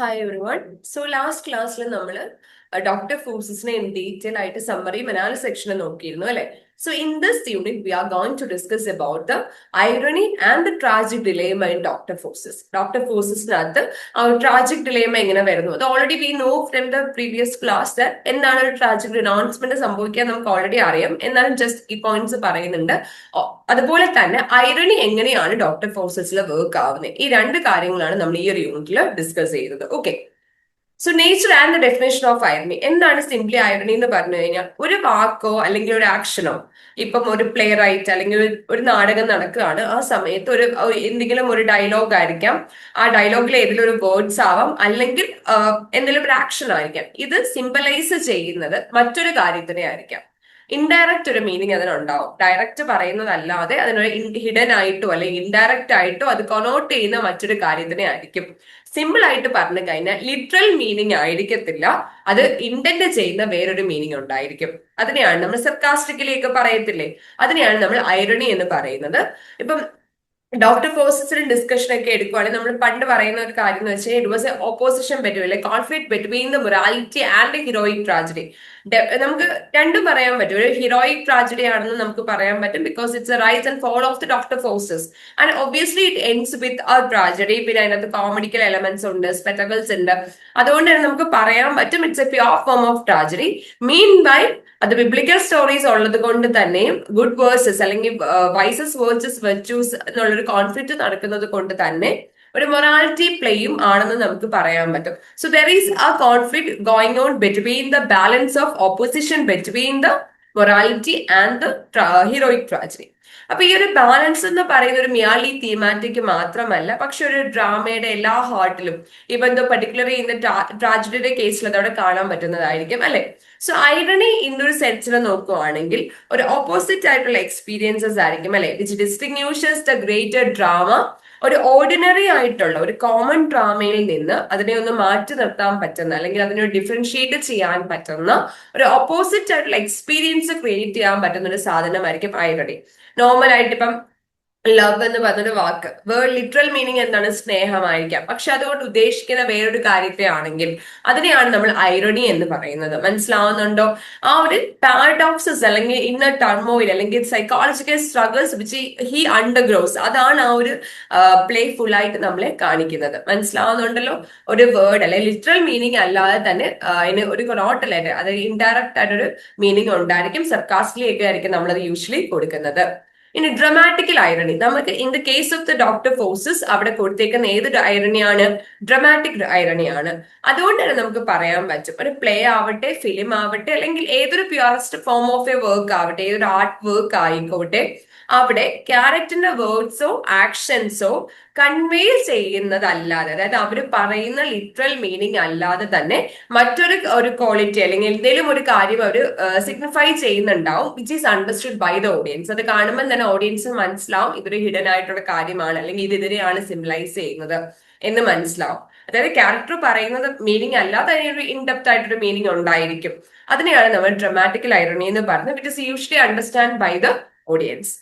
Hi everyone so last ക്ലാസ്സിൽ നമ്മൾ doctor ഫോഴ്സസിനെ detail ആയിട്ട് സമ്മറിയും അനാലിസ് സെക്ഷനും നോക്കിയിരുന്നു അല്ലെ? So in this unit we are going to discuss about the irony and the tragic dilemma in doctor Faustus doctor ഫോഴ്സസിനകത്ത് ആ ഒരു tragic dilemma എങ്ങനെ വരുന്നു? അത് already we know from the previous class എന്താണ് ഒരു ട്രാജിക് അനൗൺസ്മെന്റ് സംഭവിക്കാൻ നമുക്ക് already അറിയാം. എന്നാലും ജസ്റ്റ് ഈ പോയിന്റ്സ് പറയുന്നുണ്ട്. അതുപോലെ തന്നെ ഐറണി എങ്ങനെയാണ് ഡോക്ടർ ഫോഴ്സസിൽ വർക്ക് ആവുന്നത്? ഈ രണ്ട് കാര്യങ്ങളാണ് നമ്മൾ ഈ ഒരു യൂണിറ്റിൽ ഡിസ്കസ് ചെയ്തത്. Okay so nature and the definition of irony എന്താണ് സിംപ്ലി ഐറണി എന്ന് പറഞ്ഞു കഴിഞ്ഞാൽ ഒരു വാക്കോ അല്ലെങ്കിൽ ഒരു ആക്ഷനോ ഇപ്പം ഒരു പ്ലേ റൈറ്റ് അല്ലെങ്കിൽ ഒരു- നാടകം നടക്കുകയാണ്. ആ സമയത്ത് ഒരു എന്തെങ്കിലും ഒരു ഡയലോഗ് ആയിരിക്കാം. ആ ഡയലോഗിൽ ഏതെങ്കിലും ഒരു വേർഡ്സ് ആവാം. അല്ലെങ്കിൽ എന്തെങ്കിലും ഒരു ആക്ഷൻ ആയിരിക്കാം. ഇത് സിംബലൈസ് ചെയ്യുന്നത് മറ്റൊരു കാര്യത്തിനെ ആയിരിക്കാം. ഇൻഡയറക്റ്റ് ഒരു മീനിങ് അതിനുണ്ടാവും. ഡയറക്റ്റ് പറയുന്നതല്ലാതെ അതിനൊരു ഹിഡൻ ആയിട്ടോ അല്ലെങ്കിൽ ഇൻഡയറക്റ്റ് ആയിട്ടോ അത് കൊണോട്ട് ചെയ്യുന്ന മറ്റൊരു കാര്യത്തിനെ ആയിരിക്കും. സിമ്പിൾ ആയിട്ട് പറഞ്ഞു കഴിഞ്ഞാൽ ലിറ്ററൽ മീനിങ് ആയിരിക്കത്തില്ല. അത് ഇന്റന്റ് ചെയ്യുന്ന വേറൊരു മീനിങ് ഉണ്ടായിരിക്കും. അതിനെയാണ് നമ്മൾ സർക്കാസ്റ്റിക്കലിയൊക്കെ പറയത്തില്ലേ? അതിനെയാണ് നമ്മൾ ഐറണി എന്ന് പറയുന്നത്. ഇപ്പം ഡോക്ടർ ഫോഴ്സസിന്റെ ഡിസ്കഷൻ ഒക്കെ എടുക്കുവാണെങ്കിൽ നമ്മൾ പണ്ട് പറയുന്ന ഒരു കാര്യം എന്ന് വെച്ചാൽ it was a opposition between അല്ലെ conflict between the morality and heroic tragedy നമുക്ക് രണ്ടും പറയാൻ പറ്റും. ഒരു ഹീറോയിക് ട്രാജഡി ആണെന്ന് നമുക്ക് പറയാൻ പറ്റും because it's a rise and fall of the doctor Faustus and obviously it ends with ആ ട്രാജഡി പിന്നെ അതിനകത്ത് കോമഡിക്കൽ എലമെന്റ്സ് ഉണ്ട് സ്പെറ്റകൾസ് ഉണ്ട്. അതുകൊണ്ട് തന്നെ നമുക്ക് പറയാൻ പറ്റും it's a pure form of tragedy mean by അത് ബിബ്ലിക്കൽ സ്റ്റോറീസ് ഉള്ളത് കൊണ്ട് തന്നെയും ഗുഡ് വേഴ്സസ് അല്ലെങ്കിൽ വൈസസ് വേഴ്സസ് വെർച്യൂസ് എന്നുള്ളൊരു കോൺഫ്ലിക്റ്റ് നടക്കുന്നത് കൊണ്ട് തന്നെ ഒരു മൊറാലിറ്റി പ്ലേയും ആണെന്ന് നമുക്ക് പറയാൻ പറ്റും. So there is a conflict going on between the balance of opposition between the morality and the heroic tragedy അപ്പൊ ഈ ഒരു ബാലൻസ് എന്ന് പറയുന്ന ഒരു മിയാലി തീമാറ്റിക് മാത്രമല്ല പക്ഷെ ഒരു ഡ്രാമയുടെ എല്ലാ ഹാർട്ടിലും ഇപ്പൊ എന്തോ പർട്ടിക്കുലർ ഇൻ ട്രാജഡിയുടെ കേസിൽ അതവിടെ കാണാൻ പറ്റുന്നതായിരിക്കും അല്ലെ? സോ ഐറണി ഇന്നൊരു സെൻസിൽ നോക്കുവാണെങ്കിൽ ഒരു ഓപ്പോസിറ്റ് ആയിട്ടുള്ള എക്സ്പീരിയൻസസ് ആയിരിക്കും അല്ലെ? Which distinguishes the greater drama ഒരു ഓർഡിനറി ആയിട്ടുള്ള ഒരു കോമൺ ഡ്രാമയിൽ നിന്ന് അതിനെ ഒന്ന് മാറ്റി നിർത്താൻ പറ്റുന്ന അല്ലെങ്കിൽ അതിനെ ഡിഫറൻഷിയേറ്റ് ചെയ്യാൻ പറ്റുന്ന ഒരു ഓപ്പോസിറ്റ് ആയിട്ടുള്ള എക്സ്പീരിയൻസ് ക്രിയേറ്റ് ചെയ്യാൻ പറ്റുന്ന ഒരു സാധനമായിരിക്കും ഐറണി നോർമൽ ആയിട്ട് ഇപ്പം ലവ് എന്ന് പറഞ്ഞൊരു വാക്ക്. വേർഡ് ലിറ്ററൽ മീനിങ് എന്താണ്? സ്നേഹമായിരിക്കാം. പക്ഷെ അതുകൊണ്ട് ഉദ്ദേശിക്കുന്ന വേറൊരു കാര്യത്തെ ആണെങ്കിൽ അതിനെയാണ് നമ്മൾ ഐറണി എന്ന് പറയുന്നത്. മനസ്സിലാവുന്നുണ്ടോ? ആ ഒരു പാരഡോക്സസ് അല്ലെങ്കിൽ ഇന്നർ ടർമോയിൽ അല്ലെങ്കിൽ psychological struggles which he undergoes അതാണ് ആ ഒരു പ്ലേഫുൾ ആയിട്ട് നമ്മളെ കാണിക്കുന്നത്. മനസ്സിലാവുന്നുണ്ടല്ലോ? ഒരു വേർഡ് അല്ലെ ലിറ്ററൽ മീനിങ് അല്ലാതെ തന്നെ അതിന് ഒരു കൊറോട്ടലായിട്ട് അതായത് ഇൻഡയറക്റ്റ് ആയിട്ടൊരു മീനിങ് ഉണ്ടായിരിക്കും. സർക്കാസ്റ്റിലേക്ക് ആയിരിക്കും നമ്മളത് യൂഷ്വലി കൊടുക്കുന്നത്. ഇനി ഡ്രമാറ്റിക്കൽ ഐറണി നമുക്ക് in the case of the doctor Faustus അവിടെ കൊടുത്തേക്കുന്ന ഏത് ഐറണിയാണ് ഡ്രമാറ്റിക് ഐറണിയാണ് അതുകൊണ്ട് തന്നെ നമുക്ക് പറയാൻ പറ്റും. ഒരു പ്ലേ ആവട്ടെ ഫിലിം ആവട്ടെ അല്ലെങ്കിൽ ഏതൊരു purest form of a work ആവട്ടെ ഏതൊരു ആർട്ട് വർക്ക് ആയിക്കോട്ടെ അവിടെ ക്യാരക്ടറിന്റെ വേർഡ്സോ ആക്ഷൻസോ കൺവേ ചെയ്യുന്നതല്ലാതെ അതായത് അവർ പറയുന്ന ലിറ്ററൽ മീനിങ് അല്ലാതെ തന്നെ മറ്റൊരു ഒരു ക്വാളിറ്റി അല്ലെങ്കിൽ എന്തെങ്കിലും ഒരു കാര്യം അവർ സിഗ്നിഫൈ ചെയ്യുന്നുണ്ടാവും which is understood by the audience അത് കാണുമ്പോൾ തന്നെ ഓഡിയൻസ് മനസ്സിലാവും ഇതൊരു ഹിഡൻ ആയിട്ടുള്ള കാര്യമാണ് അല്ലെങ്കിൽ ഇത് ഇതിനെയാണ് സിംബലൈസ് ചെയ്യുന്നത് എന്ന് മനസ്സിലാവും. അതായത് ക്യാരക്ടർ പറയുന്നത് മീനിങ് അല്ലാതെ അതിനൊരു ഇൻഡെപ്ത് ആയിട്ടൊരു മീനിങ് ഉണ്ടായിരിക്കും. അതിനെയാണ് നമ്മൾ ഡ്രമാറ്റിക്കൽ ഐറണി എന്ന് പറഞ്ഞത് which is usually understand by the audience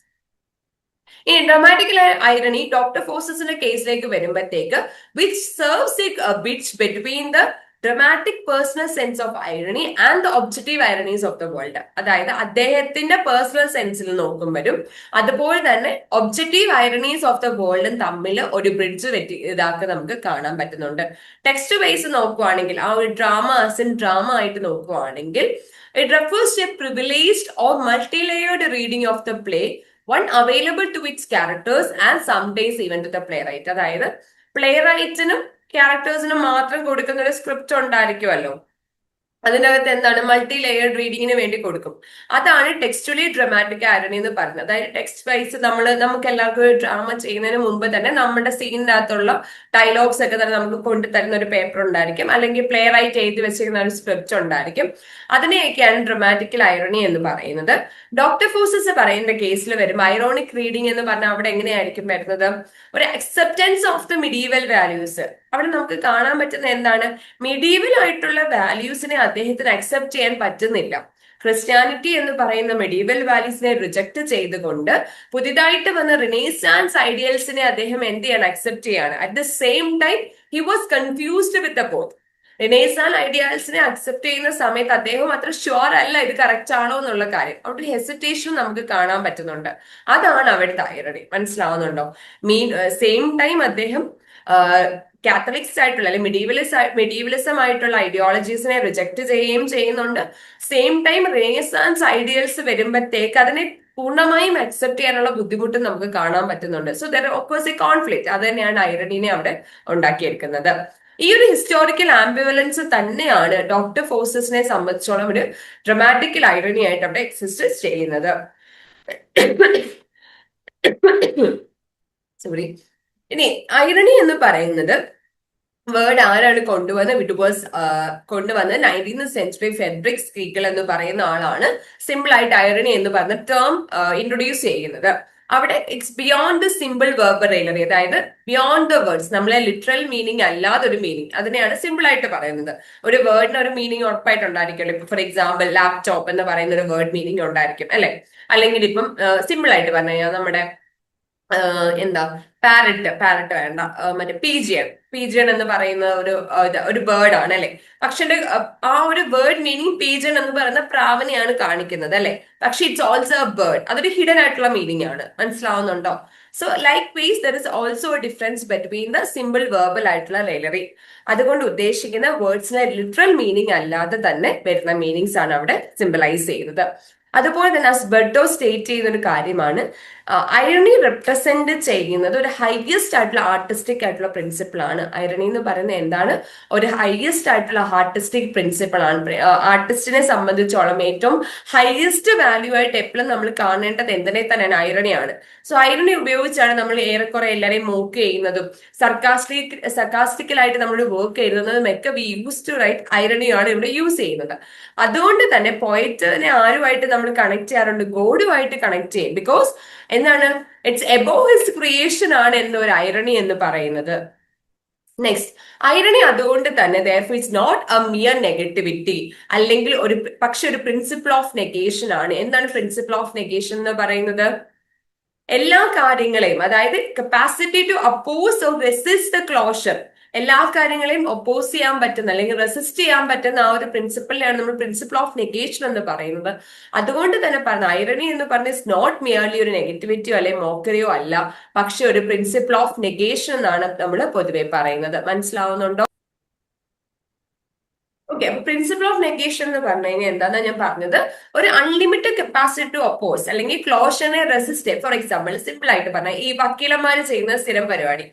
ഈ ഡ്രമാറ്റിക്കൽ ഐറണി ഡോക്ടർ ഫോഴ്സസിന്റെ കേസിലേക്ക് വരുമ്പോഴത്തേക്ക് which serves a bits between the dramatic personal sense of irony and the objective ironies of the world അതായത് അദ്ദേഹത്തിന്റെ പേഴ്സണൽ സെൻസിൽ നോക്കുമ്പോഴും അതുപോലെ തന്നെ ഒബ്ജക്റ്റീവ് ഐറണീസ് ഓഫ് ദ വേൾഡും തമ്മിൽ ഒരു ബ്രിഡ്ജ് വെറ്റി ഇതാക്കി നമുക്ക് കാണാൻ പറ്റുന്നുണ്ട്. ടെക്സ്റ്റ് വൈസ് നോക്കുവാണെങ്കിൽ ആ ഒരു ഡ്രാമ ആസ് ഡ്രാമ ആയിട്ട് നോക്കുവാണെങ്കിൽ it refers a privileged or multi layered reading of the play one available to its characters and some days even to the playwright അതായത് പ്ലേ റൈറ്റിനും ക്യാരക്ടേഴ്സിനും മാത്രം കൊടുക്കുന്ന ഒരു സ്ക്രിപ്റ്റ് ഉണ്ടായിരിക്കുമല്ലോ അതിന്റെ അകത്ത് എന്താണ് മൾട്ടി ലെയർഡ് റീഡിങ്ങിന് വേണ്ടി കൊടുക്കും. അതാണ് ടെക്സ്റ്റുലി ഡ്രമാറ്റിക് ആരണി എന്ന് പറയുന്നത്. അതായത് ടെക്സ്റ്റ് വൈസ് നമ്മൾ നമുക്ക് എല്ലാവർക്കും ഒരു ഡ്രാമ ചെയ്യുന്നതിന് മുമ്പ് തന്നെ നമ്മുടെ സീനിന്റെ അകത്തുള്ള ഡയലോഗ്സ് ഒക്കെ തന്നെ നമുക്ക് കൊണ്ടുതരുന്ന ഒരു പേപ്പർ ഉണ്ടായിരിക്കും. അല്ലെങ്കിൽ പ്ലേ റൈറ്റ് എഴുതി വെച്ചിരിക്കുന്ന ഒരു സ്ക്രിപ്റ്റ് ഉണ്ടായിരിക്കും. അതിനെയൊക്കെയാണ് ഡ്രമാറ്റിക്കൽ ഐറണി എന്ന് പറയുന്നത്. ഡോക്ടർ ഫോസസ് പറയുന്ന കേസിൽ വരും ഐറോണിക് റീഡിംഗ് എന്ന് പറഞ്ഞാൽ അവിടെ എങ്ങനെയായിരിക്കും വരുന്നത്? ഒരു acceptance of the medieval values അവിടെ നമുക്ക് കാണാൻ പറ്റുന്ന എന്താണ്? മിഡീവൽ ആയിട്ടുള്ള വാല്യൂസിനെ അദ്ദേഹത്തിന് അക്സെപ്റ്റ് ചെയ്യാൻ പറ്റുന്നില്ല. ക്രിസ്ത്യാനിറ്റി എന്ന് പറയുന്ന മെഡീവൽ വാല്യൂസിനെ റിജക്ട് ചെയ്തുകൊണ്ട് പുതിയതായിട്ട് വന്ന റിനേസാൻസ് ഐഡിയൽസിനെ അദ്ദേഹം എന്ത് ചെയ്യാണ്? അക്സെപ്റ്റ് ചെയ്യാണ്. At the same time he was confused with the both renaissance ഐഡിയൽസിനെ accept ചെയ്യുന്ന സമയത്ത് അദ്ദേഹം അത്ര ഷുവർ അല്ല ഇത് കറക്റ്റ് ആണോ എന്നുള്ള കാര്യം. അവിടെ ഹെസിറ്റേഷൻ നമുക്ക് കാണാൻ പറ്റുന്നുണ്ട്. അതാണ് അവിടുത്തെ ഐറണി മനസ്സിലാവുന്നുണ്ടോ? മീൻ സെയിം ടൈം അദ്ദേഹം കാത്തലിക്സ് ആയിട്ടുള്ള അല്ലെങ്കിൽ മിഡീവലിസ് മെഡീവലിസം ആയിട്ടുള്ള ഐഡിയോളജീസിനെ റിജക്ട് ചെയ്യുകയും ചെയ്യുന്നുണ്ട്. സെയിം ടൈം റേസാൻസ് ഐഡിയൽസ് വരുമ്പോഴത്തേക്ക് അതിനെ പൂർണമായും അക്സെപ്റ്റ് ചെയ്യാനുള്ള ബുദ്ധിമുട്ട് നമുക്ക് കാണാൻ പറ്റുന്നുണ്ട്. So there of course a conflict അത് തന്നെയാണ് ഐറണിനെ അവിടെ ഉണ്ടാക്കിയെടുക്കുന്നത് ഈ ഒരു ഹിസ്റ്റോറിക്കൽ ആംബിവലൻസ് തന്നെയാണ് ഡോക്ടർ ഫോഴ്സസിനെ സംബന്ധിച്ചോളം ഒരു ഡ്രമാറ്റിക്കൽ ഐറണി ആയിട്ട് അവിടെ എക്സിസ്റ്റ് ചെയ്യുന്നത്. സോറി ഇനി ഐറണി എന്ന് പറയുന്നത് വേർഡ് ആരാണ് കൊണ്ടുവന്നത് വിട്ടുപോസ് കൊണ്ടുവന്നത് നയന്റീൻത് സെഞ്ച്വറി ഫെബ്രിക് സ്കീക്കൽ എന്ന് പറയുന്ന ആളാണ്. സിമ്പിൾ ആയിട്ട് ഐറണി എന്ന് പറഞ്ഞ ടേം ഇൻട്രൊഡ്യൂസ് ചെയ്യുന്നത്. അവിടെ it's beyond the simple verb raillery അതായത് ബിയോണ്ട് ദ വേർഡ്സ് നമ്മളെ ലിറ്ററൽ മീനിങ് അല്ലാതെ ഒരു മീനിങ് അതിനെയാണ് സിമ്പിൾ ആയിട്ട് പറയുന്നത്. ഒരു വേർഡിന് ഒരു മീനിങ് ഉറപ്പായിട്ട് ഉണ്ടായിരിക്കുമല്ലോ ഇപ്പൊ ഫോർ എക്സാമ്പിൾ ലാപ്ടോപ്പ് എന്ന് പറയുന്ന ഒരു വേർഡ് മീനിങ് ഉണ്ടായിരിക്കും അല്ലെ? അല്ലെങ്കിൽ ഇപ്പം സിമ്പിൾ ആയിട്ട് പറഞ്ഞു കഴിഞ്ഞാൽ നമ്മുടെ എന്താ പാരറ്റ് പാരറ്റ് വേണ്ട. മറ്റേ പീജിയൻ പീജിയൻ എന്ന് പറയുന്ന ഒരു ഒരു ബേർഡ് ആണ് അല്ലെ? പക്ഷെ ആ ഒരു വേർഡ് മീനിങ് പീജിയൻ എന്ന് പറയുന്ന പ്രാവനെയാണ് കാണിക്കുന്നത് അല്ലെ? പക്ഷെ ഇറ്റ്സ് ഓൾസോ എ ബേർഡ് അതൊരു ഹിഡൻ ആയിട്ടുള്ള മീനിങ് ആണ്. മനസ്സിലാവുന്നുണ്ടോ? So like ways there is also difference between the simple verbal ആയിട്ടുള്ള റെയിലറി അതുകൊണ്ട് ഉദ്ദേശിക്കുന്ന വേർഡ്സിനെ ലിറ്ററൽ മീനിങ് അല്ലാതെ തന്നെ വരുന്ന മീനിങ്സ് ആണ് അവിടെ സിമ്പിളൈസ് ചെയ്യുന്നത്. അതുപോലെ തന്നെ ബെർട്ടോ സ്റ്റേറ്റ് ചെയ്യുന്ന ഒരു കാര്യമാണ്. ഐറണി റെപ്രസെന്റ് ചെയ്യുന്നത് ഒരു ഹൈയസ്റ്റ് ആയിട്ടുള്ള ആർട്ടിസ്റ്റിക് ആയിട്ടുള്ള പ്രിൻസിപ്പിൾ ആണ്. ഐറണി എന്ന് പറയുന്നത് എന്താണ്? ഒരു ഹൈയസ്റ്റ് ആയിട്ടുള്ള ആർട്ടിസ്റ്റിക് പ്രിൻസിപ്പിൾ ആണ്. ആർട്ടിസ്റ്റിനെ സംബന്ധിച്ചോളം ഏറ്റവും ഹൈയസ്റ്റ് വാല്യൂ ആയിട്ട് എപ്പോഴും നമ്മൾ കാണേണ്ടത് എന്തിനെ തന്നെയാണ്? ഐറണിയാണ് സോ ഐറണി ഉപയോഗിച്ചാണ് നമ്മൾ ഏറെക്കുറെ എല്ലാവരെയും മോക്ക് ചെയ്യുന്നതും സർക്കാസ്റ്റിക് സർക്കാസ്റ്റിക്കലായിട്ട് നമ്മൾ വർക്ക് എഴുതുന്നതും ഒക്കെ വി യൂസ് ടു റൈറ്റ് ഐറണിയാണ് ഇവിടെ യൂസ് ചെയ്യുന്നത്. അതുകൊണ്ട് തന്നെ പോയറ്റിനെ ആരുമായിട്ട് നമ്മൾ കണക്ട് ചെയ്യാറുണ്ട്? ഗോഡുമായിട്ട് കണക്ട് ചെയ്യും. ബിക്കോസ് എന്താണ്? ഇറ്റ്സ് എബോ ഹിസ് ക്രിയേഷൻ ആണ് എന്നൊരു ഐറണി എന്ന് പറയുന്നത്. നെക്സ്റ്റ് ഐറണി അതുകൊണ്ട് തന്നെ therefore it's not a mere negativity അല്ലെങ്കിൽ ഒരു പക്ഷെ ഒരു പ്രിൻസിപ്പിൾ ഓഫ് നെഗേഷൻ ആണ്. എന്താണ് പ്രിൻസിപ്പിൾ ഓഫ് നെഗേഷൻ എന്ന് പറയുന്നത്? എല്ലാ കാര്യങ്ങളെയും അതായത് capacity to oppose or resist the closure എല്ലാ കാര്യങ്ങളെയും ഒപ്പോസ് ചെയ്യാൻ പറ്റുന്ന അല്ലെങ്കിൽ റെസിസ്റ്റ് ചെയ്യാൻ പറ്റുന്ന ആ ഒരു പ്രിൻസിപ്പിളിനെയാണ് നമ്മൾ പ്രിൻസിപ്പിൾ ഓഫ് നെഗേഷൻ എന്ന് പറയുന്നത്. അതുകൊണ്ട് തന്നെ പറഞ്ഞ ഐറണി എന്ന് പറഞ്ഞ ഇസ് നോട്ട് മിയർലി ഒരു നെഗറ്റിവിറ്റിയോ അല്ലെങ്കിൽ മോക്കറിയോ അല്ല. പക്ഷെ ഒരു പ്രിൻസിപ്പിൾ ഓഫ് നെഗേഷൻ എന്നാണ് നമ്മൾ പൊതുവെ പറയുന്നത്. മനസ്സിലാവുന്നുണ്ടോ? ഓക്കെ അപ്പൊ പ്രിൻസിപ്പിൾ ഓഫ് നെഗേഷൻ എന്ന് പറഞ്ഞു കഴിഞ്ഞാൽ എന്താണെന്ന് ഞാൻ പറഞ്ഞത്? ഒരു അൺലിമിറ്റഡ് കപ്പാസിറ്റി ടു ഒപ്പോസ് അല്ലെങ്കിൽ ക്ലോഷനെ റെസിസ്റ്റ് ഫോർ എക്സാമ്പിൾ സിമ്പിൾ ആയിട്ട് പറഞ്ഞാൽ ഈ വക്കീലന്മാർ ചെയ്യുന്ന സ്ഥിരം പരിപാടി.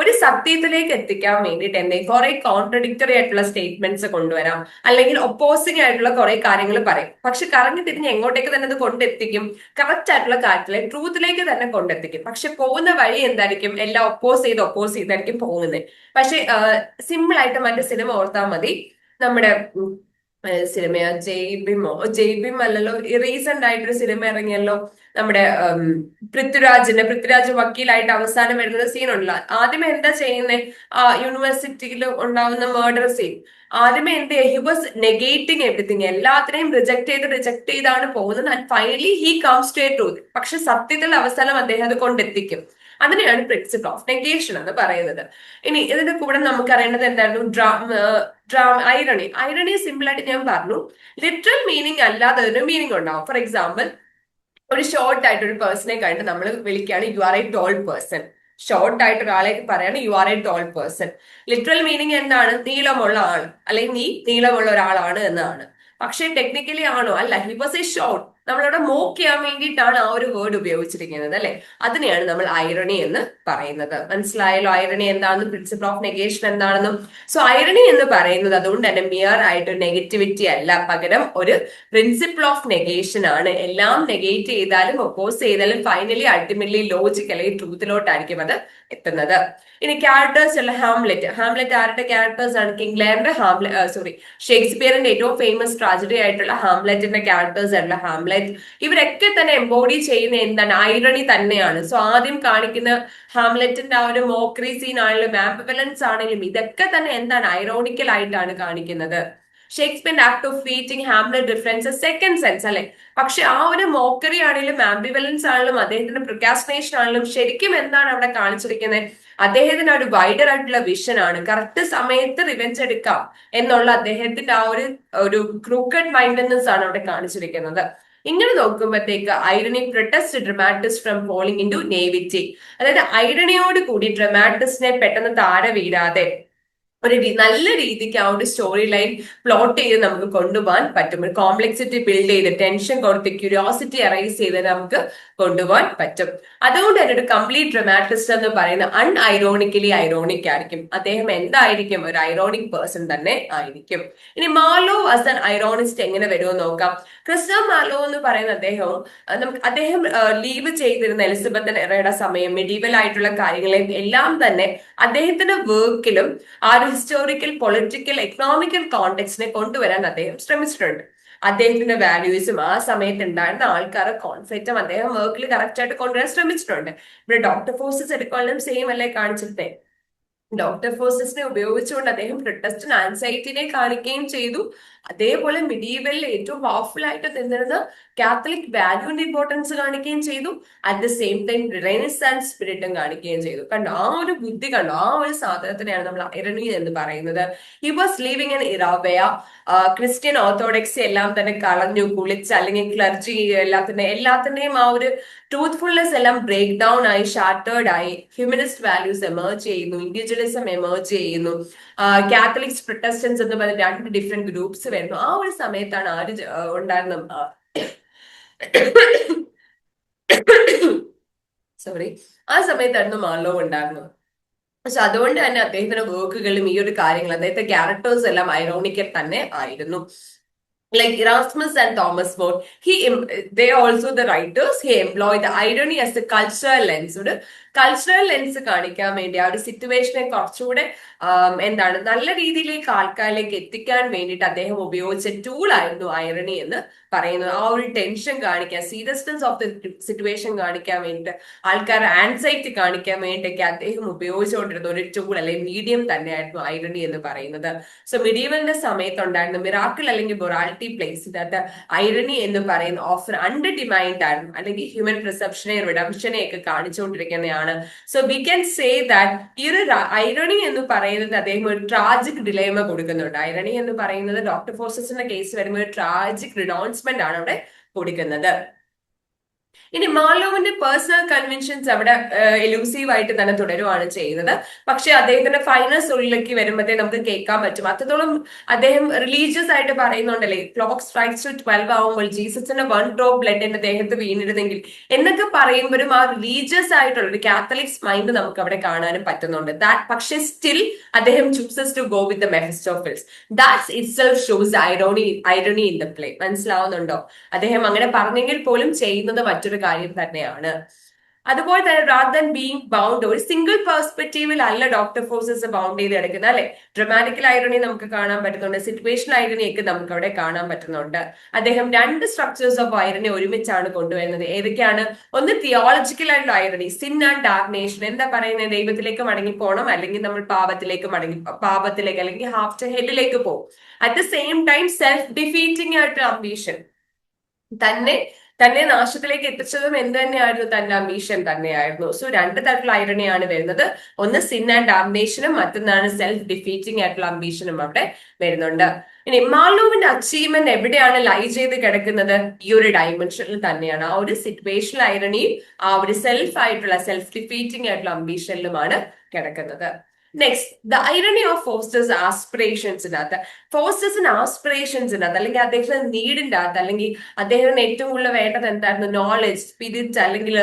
ഒരു സത്യത്തിലേക്ക് എത്തിക്കാൻ വേണ്ടിയിട്ട് എന്തെങ്കിലും കുറെ കോൺട്രഡിക്ടറി ആയിട്ടുള്ള സ്റ്റേറ്റ്മെന്റ്സ് കൊണ്ടുവരാം. അല്ലെങ്കിൽ ഒപ്പോസിംഗ് ആയിട്ടുള്ള കുറെ കാര്യങ്ങൾ പറയും. പക്ഷെ കറങ്ങി തിരിഞ്ഞ് എങ്ങോട്ടേക്ക് തന്നെ അത് കൊണ്ടെത്തിക്കും? കറക്റ്റ് ആയിട്ടുള്ള കാര്യത്തിലെ ട്രൂത്തിലേക്ക് തന്നെ കൊണ്ടെത്തിക്കും. പക്ഷെ പോകുന്ന വഴി എന്തായിരിക്കും? എല്ലാം ഒപ്പോസ് ചെയ്ത് ഒപ്പോസ് ചെയ്തായിരിക്കും പോകുന്നത്. പക്ഷെ സിമ്പിൾ ആയിട്ട് മറ്റേ സിനിമ ഓർത്താൽ മതി. നമ്മുടെ സിനിമയാ. ജയ്ബിമോ ജയ്ബിം അല്ലല്ലോ. റീസെന്റ് ആയിട്ടൊരു സിനിമ ഇറങ്ങിയല്ലോ. നമ്മുടെ പൃഥ്വിരാജിന്റെ പൃഥ്വിരാജ് വക്കീലായിട്ട് അവസാനം വരുന്ന സീൻ ഉണ്ടല്ലോ ആദ്യമേ എന്താ ചെയ്യുന്നത് ആ യൂണിവേഴ്സിറ്റിയിൽ ഉണ്ടാവുന്ന മേർഡർ സീൻ ആദ്യമേ എന്ത് ഹി വാസ് നെഗേറ്റിംഗ് എവറിത്തിങ് എല്ലാത്തിനെയും റിജക്ട് ചെയ്ത് റിജക്ട് ചെയ്താണ് പോകുന്നത്. And finally he comes to a truth പക്ഷെ സത്യത്തിൽ അവസാനം അദ്ദേഹം അത് കൊണ്ടെത്തിക്കും. അതിനെയാണ് പ്രിൻസിപ്പിൾ ഓഫ് നെഗേഷൻ എന്ന് പറയുന്നത്. ഇനി ഇതിന്റെ കൂടെ നമുക്ക് അറിയേണ്ടത് എന്തായിരുന്നു? ഡ്രാ ഐറണി ഐറണി സിമ്പിൾ ആയിട്ട് ഞാൻ പറഞ്ഞു. ലിറ്ററൽ മീനിങ് അല്ലാതെ ഒരു മീനിങ് ഉണ്ടാവും. ഫോർ എക്സാമ്പിൾ ഒരു ഷോർട്ട് ആയിട്ട് ഒരു പേഴ്സണെ കണ്ട് നമ്മൾ വിളിക്കുകയാണ് you are a tall person short ആയിട്ട് ഒരാളെ പറയാണ് you are a tall person literal meaning എന്താണ്? നീളമുള്ള ആൾ അല്ലെങ്കിൽ നീ നീളമുള്ള ഒരാളാണ് എന്നാണ്. പക്ഷേ ടെക്നിക്കലി ആണോ? അല്ല ഹി വാസ് എ ഷോർട്ട് നമ്മളവിടെ മോക്ക് ചെയ്യാൻ വേണ്ടിയിട്ടാണ് ആ ഒരു വേർഡ് ഉപയോഗിച്ചിരിക്കുന്നത് അല്ലെ? അതിനെയാണ് നമ്മൾ ഐറണി എന്ന് പറയുന്നത്. മനസ്സിലായല്ലോ? ഐറണി എന്താണെന്നും പ്രിൻസിപ്പിൾ ഓഫ് നെഗേഷൻ എന്താണെന്നും. സോ ഐറണി എന്ന് പറയുന്നത് അതുകൊണ്ട് തന്നെ മിയർ ആയിട്ട് നെഗറ്റിവിറ്റി അല്ല. പകരം ഒരു പ്രിൻസിപ്പിൾ ഓഫ് നെഗേഷൻ ആണ്. എല്ലാം നെഗേറ്റ് ചെയ്താലും ഒപ്പോസ് ചെയ്താലും ഫൈനലി അൾട്ടിമേറ്റ്ലി ലോജിക്കലി ട്രൂത്തിലോട്ടായിരിക്കും അത് എത്തുന്നത്. ഇനി ക്യാരക്ടേഴ്സ് ഉള്ള ഹാംലെറ്റ് ഹാംലെറ്റ് ആരുടെ ക്യാരക്ടേഴ്സ് ആണ്? ലെയറിന്റെ ഹാംലെ സോറി ഷേക്സ്പിയറിന്റെ ഏറ്റവും ഫേമസ് ട്രാജഡി ആയിട്ടുള്ള ഹാംലെറ്റിന്റെ ക്യാരക്ടേഴ്സ് ആയിട്ടുള്ള ഹാംലെറ്റ് ഇവരൊക്കെ തന്നെ എംബോഡി ചെയ്യുന്ന എന്താണ്? ഐറണി തന്നെയാണ്. സോ ആദ്യം കാണിക്കുന്ന ഹാംലെറ്റിന്റെ ആ ഒരു മോക്രി സീൻ ആണെങ്കിലും ആംബുലൻസ് ആണെങ്കിലും ഇതൊക്കെ തന്നെ എന്താണ്? ഐറോണിക്കൽ ആയിട്ടാണ് കാണിക്കുന്നത്. Shakespeare act of fitting Hamlet difference second sense അല്ലെ? പക്ഷെ ആ ഒരു മോക്കറി ആണെങ്കിലും ആംബിവലൻസ് ആണെങ്കിലും അദ്ദേഹത്തിന്റെ പ്രൊക്കാസ്റ്റിനേഷൻ ആണെങ്കിലും ശരിക്കും എന്താണ് അവിടെ കാണിച്ചിരിക്കുന്നത്? അദ്ദേഹത്തിന് ഒരു വൈഡർ ആയിട്ടുള്ള വിഷൻ ആണ്. കറക്റ്റ് സമയത്ത് റിവെഞ്ച് എടുക്കാം എന്നുള്ള അദ്ദേഹത്തിന്റെ ആ ഒരു ഒരു ക്രൂക്കഡ് മൈൻഡ്നെസ് ആണ് അവിടെ കാണിച്ചിരിക്കുന്നത്. ഇങ്ങനെ നോക്കുമ്പോഴത്തേക്ക് irony protest dramatis from falling in to naivety അതായത് ഐറണിയോട് കൂടി ഡ്രമാറ്റിസിനെ പെട്ടെന്ന് താഴെ വീഴാതെ ഒരു നല്ല രീതിക്ക് ആ ഒരു സ്റ്റോറി ലൈൻ പ്ലോട്ട് ചെയ്ത് നമുക്ക് കൊണ്ടുപോകാൻ പറ്റും. ഒരു കോംപ്ലക്സിറ്റി ബിൽഡ് ചെയ്ത് ടെൻഷൻ കൊടുത്ത് ക്യൂരിയോസിറ്റി അറൈസ് ചെയ്ത് നമുക്ക് കൊണ്ടുപോകാൻ പറ്റും. അതുകൊണ്ട് തന്നെ ഒരു കംപ്ലീറ്റ് ഡ്രമാറ്റിസ്റ്റ് എന്ന് പറയുന്ന അൺ ഐറോണിക്കലി ഐറോണിക് ആയിരിക്കും. അദ്ദേഹം എന്തായിരിക്കും? ഒരു ഐറോണിക് പേഴ്സൺ തന്നെ ആയിരിക്കും. ഇനി മാലോ ആസ് ആൻ ഐറോണിസ്റ്റ് എങ്ങനെ വരുമോ നോക്കാം. ക്രിസ്റ്റോ മാലോ എന്ന് പറയുന്ന അദ്ദേഹവും നമുക്ക് അദ്ദേഹം ലീവ് ചെയ്തിരുന്ന എലിസബത്ത് എറയുടെ സമയം മെഡീവൽ ആയിട്ടുള്ള കാര്യങ്ങളെയും എല്ലാം തന്നെ അദ്ദേഹത്തിന്റെ വർക്കിലും ആ ഒരു ഹിസ്റ്റോറിക്കൽ പൊളിറ്റിക്കൽ എക്കണോമിക്കൽ കോണ്ടെക്സ്റ്റിനെ കൊണ്ടുവരാൻ അദ്ദേഹം ശ്രമിച്ചിട്ടുണ്ട്. അദ്ദേഹത്തിന്റെ വാല്യൂസും ആ സമയത്ത് ഉണ്ടായിരുന്ന ആൾക്കാരെ കോൺഫ്ലിക്റ്റും അദ്ദേഹം വർക്കിൽ കറക്റ്റ് ആയിട്ട് കൊണ്ടുവരാൻ ശ്രമിച്ചിട്ടുണ്ട്. ഇവിടെ ഡോക്ടർ ഫോഴ്സസ് എടുക്കാനും സെയിം അല്ലേ കാണിച്ചിരുന്നേ. ഡോക്ടർ ഫോഴ്സസിനെ ഉപയോഗിച്ചുകൊണ്ട് അദ്ദേഹം പ്രൊട്ടസ്റ്റൻ ആൻസൈറ്റിനെ കാണിക്കുകയും ചെയ്തു. അതേപോലെ മിഡീവലിൽ ഏറ്റവും പവർഫുൾ ആയിട്ട് തന്നിരുന്ന കാത്തലിക് വാല്യൂന്റെ ഇമ്പോർട്ടൻസ് കാണിക്കുകയും ചെയ്തു. At the same time reliance and സ്പിരിറ്റും കാണിക്കുകയും ചെയ്തു. കണ്ടോ? ആ ഒരു ബുദ്ധി കണ്ടോ? ആ ഒരു സാധനത്തിനെയാണ് നമ്മൾ ഐറണി എന്ന് പറയുന്നത്. ഹി വാസ് ലിവിങ് ഇൻ ഇറാബയ ക്രിസ്ത്യൻ ഓർത്തോഡക്സി എല്ലാം തന്നെ കളഞ്ഞു കുളിച്ച് അല്ലെങ്കിൽ ക്ലർജി എല്ലാത്തിന്റെ എല്ലാത്തിന്റെയും ആ ഒരു ട്രൂത്ത്ഫുൾനെസ് എല്ലാം ബ്രേക്ക് ഡൗൺ ആയി ഷാർട്ടേഡ് ആയി. ഹ്യൂമനിസ്റ്റ് വാല്യൂസ് എമേർജ് ചെയ്യുന്നു. ഇൻഡിവിജ്വലിസം എമേർജ് ചെയ്യുന്നു. കാത്തലിക്സ് പ്രൊട്ടസ്റ്റൻസ് എന്ന് പറഞ്ഞ രണ്ട് ഡിഫറെന്റ് ഗ്രൂപ്പ്സ് വരുന്നു. ആ ഒരു സമയത്താണ് ആര് ഉണ്ടായിരുന്ന സോറി ആ സമയത്തായിരുന്നു മാർലോ ഉണ്ടായിരുന്നു പക്ഷെ അതുകൊണ്ട് തന്നെ അദ്ദേഹത്തിന്റെ വർക്കുകളും ഈ ഒരു കാര്യങ്ങൾ അദ്ദേഹത്തെ ക്യാരക്ടേഴ്സ് എല്ലാം ഐറോണിക്കൽ തന്നെ ആയിരുന്നു. Like Erasmus and Thomas More, he they are also writers writers. Employ employed the as as a lens. Cultural lens കാണിക്കാൻ വേണ്ടി ആ ഒരു സിറ്റുവേഷനെ കുറച്ചുകൂടെ എന്താണ് നല്ല രീതിയിലേക്ക് ആൾക്കാരിലേക്ക് എത്തിക്കാൻ വേണ്ടിയിട്ട് അദ്ദേഹം ഉപയോഗിച്ച ടൂൾ ആയിരുന്നു ഐറണി എന്ന് പറയുന്നത്. ആ ഒരു ടെൻഷൻ കാണിക്കാൻ സീരിയസ്നെസ് ഓഫ് ദ സിറ്റുവേഷൻ കാണിക്കാൻ വേണ്ടിയിട്ട് ആൾക്കാർ ആൻസൈറ്റി കാണിക്കാൻ വേണ്ടിയിട്ടൊക്കെ അദ്ദേഹം ഉപയോഗിച്ചുകൊണ്ടിരുന്ന ഒരു ടൂൾ അല്ലെങ്കിൽ മീഡിയം തന്നെയായിരുന്നു ഐറണി എന്ന് പറയുന്നത്. സോ മിഡീവലിന്റെ സമയത്തുണ്ടായിരുന്ന മിറാക്കിൾ അല്ലെങ്കിൽ മൊറാലിറ്റി പ്ലേസ് ഇതിനകത്ത് ഐറണി എന്ന് പറയുന്ന ഓഫർ അണ്ടർ ഡിമൈൻഡ് ആയിരുന്നു അല്ലെങ്കിൽ ഹ്യൂമൻ പ്രിസെപ്ഷനെ റിഡംഷനെ ഒക്കെ കാണിച്ചുകൊണ്ടിരിക്കുന്നതാണ് so we can say that ഈ ഒരു ഐറണി എന്ന് പറയുന്നത് അദ്ദേഹം ഒരു ട്രാജിക് ഡിലേമ കൊടുക്കുന്നുണ്ട്. ഐറണി എന്ന് പറയുന്നത് ഡോക്ടർ ഫോസസിന്റെ കേസ് വരുമ്പോൾ ഒരു ട്രാജിക് റിനൗൺസ്മെന്റ് ആണ് അവിടെ കൊടുക്കുന്നത്. ഇനി മാർലോവിന്റെ പേഴ്സണൽ കൺവെൻഷൻസ് അവിടെ എലൂസീവ് ആയിട്ട് തന്നെ തുടരുവാണ് ചെയ്യുന്നത് പക്ഷെ അദ്ദേഹത്തിന്റെ ഫൈനൽ സോളിലേക്ക് വരുമ്പോഴത്തേ നമുക്ക് കേൾക്കാൻ പറ്റും. അത്രത്തോളം അദ്ദേഹം റിലീജിയസ് ആയിട്ട് പറയുന്നുണ്ടല്ലേ? ക്ലോക്ക് സ്ട്രൈക്സ് ടു ട്വൽവ് ആവുമ്പോൾ ജീസസിന്റെ വൺ ഡ്രോപ്പ് ബ്ലഡ് എന്റെ ദേഹത്ത് വീണിരുന്നെങ്കിൽ എന്നൊക്കെ പറയുമ്പോഴും ആ റിലീജിയസ് ആയിട്ടുള്ള ഒരു കാത്തലിക്സ് മൈൻഡ് നമുക്ക് അവിടെ കാണാനും പറ്റുന്നുണ്ട്. ദാറ്റ് പക്ഷെ സ്റ്റിൽ അദ്ദേഹം chooses to go with the Mephistopheles that's itself shows irony irony in the play മനസ്സിലാവുന്നുണ്ടോ? അദ്ദേഹം അങ്ങനെ പറഞ്ഞെങ്കിൽ പോലും ചെയ്യുന്നത് മറ്റൊരു കാര്യം തന്നെയാണ്. അതുപോലെ തന്നെ റാദർ ദൻ ബീങ് ബൗണ്ട് ഒരു സിംഗിൾ പെർസ്പെക്റ്റീവിൽ അല്ല ഡോക്ടർ ഫോഴ്സസ് ബൗണ്ട് ചെയ്ത് എടുക്കുന്നത് അല്ലെ? ഡ്രമാറ്റിക്കൽ ഐറണി നമുക്ക് കാണാൻ പറ്റുന്നുണ്ട് സിറ്റുവേഷൻ ഐറണി ഒക്കെ നമുക്ക് അവിടെ കാണാൻ പറ്റുന്നുണ്ട്. അദ്ദേഹം രണ്ട് സ്ട്രക്ചേഴ്സ് ഓഫ് ഐറണി ഒരുമിച്ചാണ് കൊണ്ടുവരുന്നത്. ഏതൊക്കെയാണ്? ഒന്ന് തിയോളജിക്കൽ ആയിട്ടുള്ള ഐറണി സിൻ ആൻഡ് ഡാർനേഷൻ എന്താ പറയുന്നത്? ദൈവത്തിലേക്ക് മടങ്ങി പോകണം അല്ലെങ്കിൽ നമ്മൾ പാപത്തിലേക്ക് മടങ്ങി പാപത്തിലേക്ക് അല്ലെങ്കിൽ ഹാഫ് ടു ഹെഡിലേക്ക് പോകും. At the same time self defeating ആയിട്ട് അംബീഷൻ തന്നെ തന്നെ നാശത്തിലേക്ക് എത്തിച്ചതും എന്ത് തന്നെയായിരുന്നു? തന്റെ അംബീഷൻ തന്നെയായിരുന്നു. സോ രണ്ട് തരത്തിലുള്ള ഐറണിയാണ് വരുന്നത്. ഒന്ന് സിൻ ആൻഡ് ആംബേഷനും മറ്റൊന്നാണ് സെൽഫ് ഡിഫീറ്റിംഗ് ആയിട്ടുള്ള അംബീഷനും അവിടെ വരുന്നുണ്ട്. ഇനി മാലൂവിന്റെ അച്ചീവ്മെന്റ് എവിടെയാണ് ലൈ ചെയ്ത് കിടക്കുന്നത്? ഈ ഒരു ഡയമെൻഷനിൽ തന്നെയാണ്. ആ ഒരു സിറ്റുവേഷണൽ ഐറണിയും ആ ഒരു സെൽഫ് ആയിട്ടുള്ള സെൽഫ് ഡിഫീറ്റിംഗ് ആയിട്ടുള്ള അംബീഷനിലുമാണ് കിടക്കുന്നത്. Next the irony of Faustus ആസ്പിറേഷൻസിനകത്ത് ഫോസ്റ്റേഴ്സിന് ആസ്പിറേഷൻസിനകത്ത് അല്ലെങ്കിൽ അദ്ദേഹത്തിന് നീഡിന്റെ അകത്ത് അല്ലെങ്കിൽ അദ്ദേഹത്തിന് ഏറ്റവും കൂടുതൽ വേണ്ടത് എന്തായിരുന്നു? നോളജ് സ്പിരിറ്റ് അല്ലെങ്കിൽ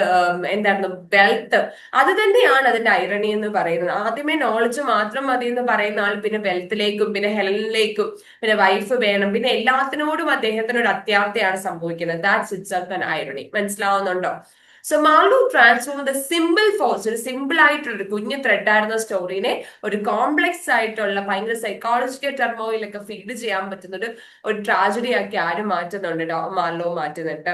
എന്തായിരുന്നു? വെൽത്ത് അത് തന്നെയാണ് അതിന്റെ ഐറണി എന്ന് പറയുന്നത്. ആദ്യമേ നോളജ് മാത്രം മതി എന്ന് പറയുന്ന ആൾ പിന്നെ വെൽത്തിലേക്കും പിന്നെ ഹെലനിലേക്കും പിന്നെ വൈഫ് വേണം. പിന്നെ എല്ലാത്തിനോടും അദ്ദേഹത്തിനൊരു അത്യാർത്ഥയാണ് സംഭവിക്കുന്നത്. ദാറ്റ്സ് ഇറ്റ്സ് ഐറണി മനസ്സിലാവുന്നുണ്ടോ? So Marlowe transform the simple force ഒരു സിമ്പിൾ ആയിട്ടുള്ള ഒരു കുഞ്ഞു ത്രെഡ് ആയിരുന്ന സ്റ്റോറിനെ ഒരു കോംപ്ലക്സ് ആയിട്ടുള്ള ഭയങ്കര സൈക്കോളജിക്കൽ ടെർമോയിലൊക്കെ ഫീഡ് ചെയ്യാൻ പറ്റുന്ന ഒരു ഒരു ട്രാജഡി ആക്കി ആരും മാറ്റുന്നുണ്ട് മാർലോ മാറ്റുന്നുണ്ട്.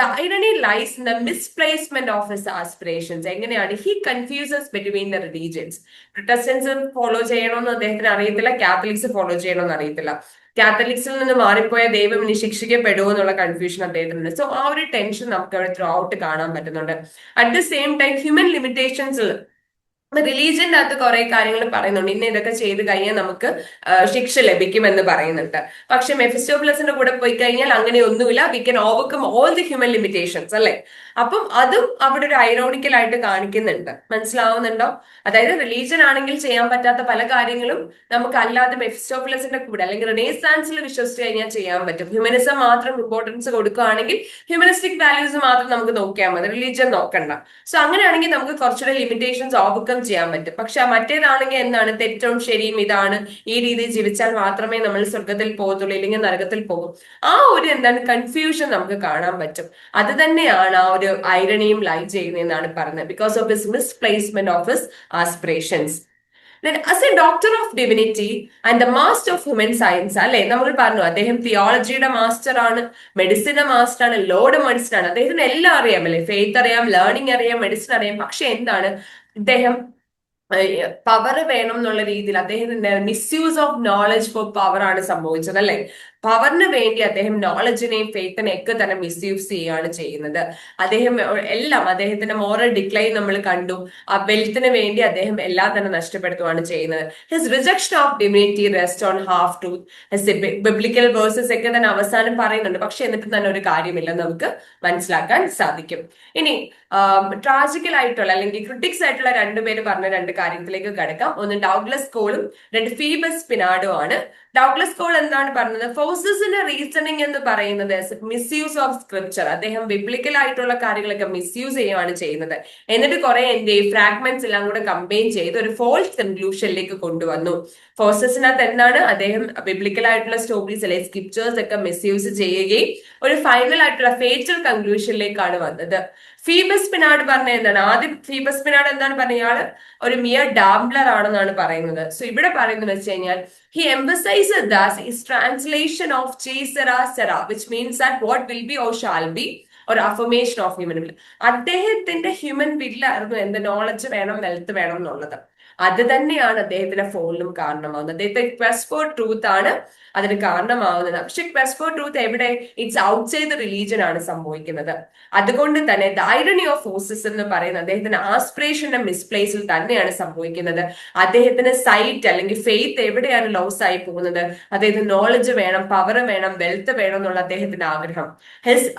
The irony lies the misplacement of his aspirations എങ്ങനെയാണ്? He confuses between the religions protestants follow ചെയ്യണമെന്ന് അദ്ദേഹത്തിന് അറിയത്തില്ല കാത്തലിക്സ് ഫോളോ ചെയ്യണമെന്ന് അറിയത്തില്ല. കാത്തലിക്സിൽ നിന്ന് മാറിപ്പോയ ദൈവം ഇനി ശിക്ഷിക്കപ്പെടുമോ എന്നുള്ള കൺഫ്യൂഷൻ അദ്ദേഹത്തിനുണ്ട്. സോ ആ ഒരു ടെൻഷൻ നമുക്ക് അവിടെ ത്രൂ ഔട്ട് കാണാൻ പറ്റുന്നുണ്ട്. At the same time human ലിമിറ്റേഷൻസിൽ റിലീജിയന്റെ അകത്ത് കുറെ കാര്യങ്ങൾ പറയുന്നുണ്ട്. ഇന്ന ഇതൊക്കെ ചെയ്ത് കഴിഞ്ഞാൽ നമുക്ക് ശിക്ഷ ലഭിക്കുമെന്ന് പറയുന്നുണ്ട്. പക്ഷെ മെഫിസ്റ്റോപ്ലസിന്റെ കൂടെ പോയി കഴിഞ്ഞാൽ അങ്ങനെ ഒന്നുമില്ല. We can overcome all the human limitations അല്ലെ? അപ്പം അതും അവിടെ ഒരു ഐറോണിക്കൽ ആയിട്ട് കാണിക്കുന്നുണ്ട്. മനസ്സിലാവുന്നുണ്ടോ? അതായത് റിലീജിയൻ ആണെങ്കിൽ ചെയ്യാൻ പറ്റാത്ത പല കാര്യങ്ങളും നമുക്ക് അല്ലാതെ മെഫിസ്റ്റോപ്ലസിന്റെ കൂടെ അല്ലെങ്കിൽ റിനേസാൻസിൽ വിശ്വസിച്ച് കഴിഞ്ഞാൽ ചെയ്യാൻ പറ്റും. ഹ്യൂമനിസം മാത്രം ഇമ്പോർട്ടൻസ് കൊടുക്കുകയാണെങ്കിൽ ഹ്യൂമനിസ്റ്റിക് വാല്യൂസ് മാത്രം നമുക്ക് നോക്കിയാൽ മതി. റിലീജിയൻ നോക്കണ്ട. സോ അങ്ങനെയാണെങ്കിൽ നമുക്ക് കുറച്ചുകൂടെ ലിമിറ്റേഷൻസ് ഓവർകം ചെയ്യാൻ പറ്റും. പക്ഷെ മറ്റേതാണെങ്കിൽ എന്താണ്? തെറ്റും ശരിയും ഇതാണ്. ഈ രീതിയിൽ ജീവിച്ചാൽ മാത്രമേ നമ്മൾ സ്വർഗത്തിൽ പോകത്തുള്ളൂ ഇല്ലെങ്കിൽ നരകത്തിൽ പോകും. ആ ഒരു എന്താണ്? കൺഫ്യൂഷൻ നമുക്ക് കാണാൻ പറ്റും. അത് തന്നെയാണ് ആ ഒരു ഐറണിയും ലൈവ് ചെയ്യുന്നതെന്നാണ് പറയുന്നത്. Because of his misplacement of his aspirations as a doctor of divinity and the master of human science അല്ലെ? നമ്മൾ പറഞ്ഞു അദ്ദേഹം തിയോളജിയുടെ മാസ്റ്റർ ആണ് മെഡിസിന്റെ മാസ്റ്റർ ആണ് ലോഡ് മെഡിസിൻ ആണ്. അദ്ദേഹത്തിന് എല്ലാം അറിയാം അല്ലെ? ഫെയ്ത്ത് അറിയാം ലേണിംഗ് അറിയാം മെഡിസിൻ അറിയാം. പക്ഷെ എന്താണ്? ഇദ്ദേഹം പവർ വേണം എന്നുള്ള രീതിയിൽ അദ്ദേഹത്തിന്റെ misuse of knowledge for power ആണ് സംഭവിച്ചത് അല്ലെ? പവറിന് വേണ്ടി അദ്ദേഹം നോളജിനെയും ഫെയ്ത്തിനെയും ഒക്കെ തന്നെ മിസ്യൂസ് ചെയ്യുകയാണ് ചെയ്യുന്നത്. അദ്ദേഹം എല്ലാം അദ്ദേഹത്തിന്റെ മോറൽ ഡിക്ലൈൻ നമ്മൾ കണ്ടു. ആ വെൽത്തിന് വേണ്ടി അദ്ദേഹം എല്ലാം തന്നെ നഷ്ടപ്പെടുത്തുകയാണ് ചെയ്യുന്നത്. His rejection of divinity rest on half truth his biblical verses ഒക്കെ തന്നെ അവസാനം പറയുന്നുണ്ട്. പക്ഷെ എന്നിട്ട് തന്നെ ഒരു കാര്യമില്ല. നമുക്ക് മനസ്സിലാക്കാൻ സാധിക്കും. ഇനി ട്രാജിക്കൽ ആയിട്ടുള്ള അല്ലെങ്കിൽ ക്രിട്ടിക്സ് ആയിട്ടുള്ള രണ്ടുപേര് പറഞ്ഞ രണ്ട് കാര്യത്തിലേക്ക് കിടക്കാം. ഒന്ന് ഡൗഗ്ലസ് കോളും രണ്ട് ഫീബസ് പിനാഡോ ആണ്. ഡൗഗ്ലസ് കോൾ എന്താണ് പറഞ്ഞത്? ഫോസസിന്റെ റീസണിങ് എന്ന് പറയുന്നത് മിസ് യൂസ് ഓഫ് സ്ക്രിപ്ചർ അദ്ദേഹം ബിബ്ലിക്കൽ ആയിട്ടുള്ള കാര്യങ്ങളൊക്കെ മിസ്യൂസ് ചെയ്യുകയാണ് ചെയ്യുന്നത്. എന്നിട്ട് കുറെ എന്റെ ഫ്രാഗ്മെന്റ്സ് എല്ലാം കൂടെ കമ്പൈൻ ചെയ്ത് ഒരു ഫോൾസ് കൺക്ലൂഷനിലേക്ക് കൊണ്ടുവന്നു. ഫോസസിനകത്ത് എന്താണ്? അദ്ദേഹം ബിബ്ലിക്കൽ ആയിട്ടുള്ള സ്റ്റോറീസ് അല്ലെങ്കിൽ സ്ക്രിപ്ചേഴ്സ് ഒക്കെ മിസ്യൂസ് ചെയ്യുകയും ഒരു ഫൈനൽ ആയിട്ടുള്ള ഫേറ്റൽ കൺക്ലൂഷനിലേക്കാണ് വന്നത്. ഫീബസ് പിനാട് പറഞ്ഞ എന്താണ്? ആദ്യം ഫീബസ് പിനാട് എന്താണ് പറഞ്ഞ ഇയാൾ? ഒരു മിയർ ഡാംബ്ലർ ആണെന്നാണ് പറയുന്നത്. സോ ഇവിടെ പറയുന്നത് വെച്ച് കഴിഞ്ഞാൽ he emphasizes thus is translation of ചേസറ Cera which means that what will be or shall be ഒരു അഫർമേഷൻ ഓഫ് ഹ്യൂമൻ വിൽ അദ്ദേഹത്തിന്റെ ഹ്യൂമൻ വില്ലായിരുന്നു എന്ത്? നോളജ് വേണം വെൽത്ത് വേണം എന്നുള്ളത്. അത് തന്നെയാണ് അദ്ദേഹത്തിന്റെ ഫോണിലും കാരണമാകുന്നത്. അദ്ദേഹത്തെ ക്വസ്റ്റ് ഫോർ ട്രൂത്ത് ആണ്. അതിന് കാരണമാവുന്നത്. പക്ഷെ ക്വസ്റ്റ് ഫോർ ട്രൂത്ത് എവിടെ? ഇറ്റ്സ് ഔട്ട്സൈഡ് ദ റിലീജിയൻ ആണ് സംഭവിക്കുന്നത്. അതുകൊണ്ട് തന്നെ ദ ഐറണി ഓഫ് ഫോഴ്സസ് എന്ന് പറയുന്നത് അദ്ദേഹത്തിന്റെ ആസ്പിറേഷന്റെ മിസ്പ്ലേസിൽ തന്നെയാണ് സംഭവിക്കുന്നത്. അദ്ദേഹത്തിന്റെ സൈറ്റ് അല്ലെങ്കിൽ ഫെയ്ത്ത് എവിടെയാണ് ലോസ് ആയി പോകുന്നത്? അദ്ദേഹത്തിന് നോളജ് വേണം പവർ വേണം വെൽത്ത് വേണം എന്നുള്ള അദ്ദേഹത്തിന്റെ ആഗ്രഹം. ഹിസ്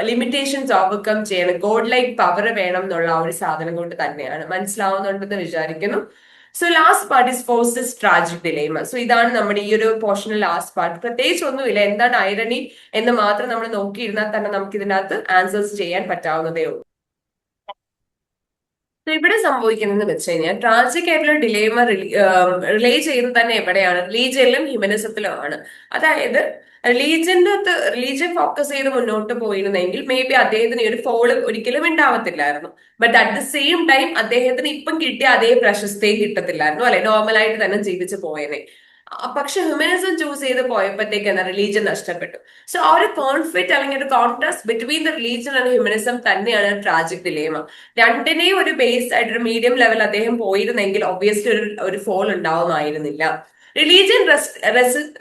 ലിമിറ്റേഷൻസ് ഓവർകം ചെയ്യണം. ഗോഡ് ലൈക്ക് പവർ വേണം എന്നുള്ള ആ ഒരു സാധനം കൊണ്ട് തന്നെയാണ്. മനസ്സിലാവുന്നുണ്ടെന്ന് വിചാരിക്കുന്നു. So last part is Faustus tragic dilemma so ഇതാണ് നമ്മുടെ ഈ ഒരു പോർഷനിൽ ലാസ്റ്റ് പാർട്ട് പ്രത്യേകിച്ച് ഒന്നുമില്ല. എന്താണ് ഐറണി എന്ന് മാത്രം നമ്മൾ നോക്കിയിരുന്നാൽ തന്നെ നമുക്ക് ഇതിനകത്ത് ആൻസേഴ്സ് ചെയ്യാൻ പറ്റാവുന്നതേ ഉള്ളൂ. ഇവിടെ സംഭവിക്കുന്നതെന്ന് വെച്ച് കഴിഞ്ഞാൽ ട്രാജിക് ആയിട്ടുള്ള ഡിലേമ റിലേ ചെയ്യുന്നത് തന്നെ എവിടെയാണ്? റിലീജിയനിലും ഹ്യൂമനിസത്തിലും ആണ്. അതായത് റിലീജിയന്റെ അകത്ത് റിലീജിയൻ ഫോക്കസ് ചെയ്ത് മുന്നോട്ട് പോയിരുന്നെങ്കിൽ മേ ബി അദ്ദേഹത്തിന് ഒരു ഫോൾ ഒരിക്കലും ഉണ്ടാവത്തില്ലായിരുന്നു. But at the same time അദ്ദേഹത്തിന് ഇപ്പം കിട്ടിയ അതേ പ്രശസ്തിയും കിട്ടത്തില്ലായിരുന്നു അല്ലെ? നോർമലായിട്ട് തന്നെ ജീവിച്ചു പോയനെ. പക്ഷെ ഹ്യൂമനിസം ചൂസ് ചെയ്ത് പോയപ്പോഴത്തേക്ക് എന്താ റിലീജിയൻ നഷ്ടപ്പെട്ടു. സോ ആ ഒരു കോൺഫ്ലിക്റ്റ് അല്ലെങ്കിൽ ഒരു contrast between the religion and humanism തന്നെയാണ് ട്രാജിക് ഡിലേമ രണ്ടിനെയും ഒരു ബേസ് ആയിട്ട് ഒരു മീഡിയം ലെവൽ അദ്ദേഹം പോയിരുന്നെങ്കിൽ ഒബ്വിയസ്ലി ഒരു ഒരു ഫോൾ ഉണ്ടാവുമായിരുന്നില്ല. റിലീജിയൻ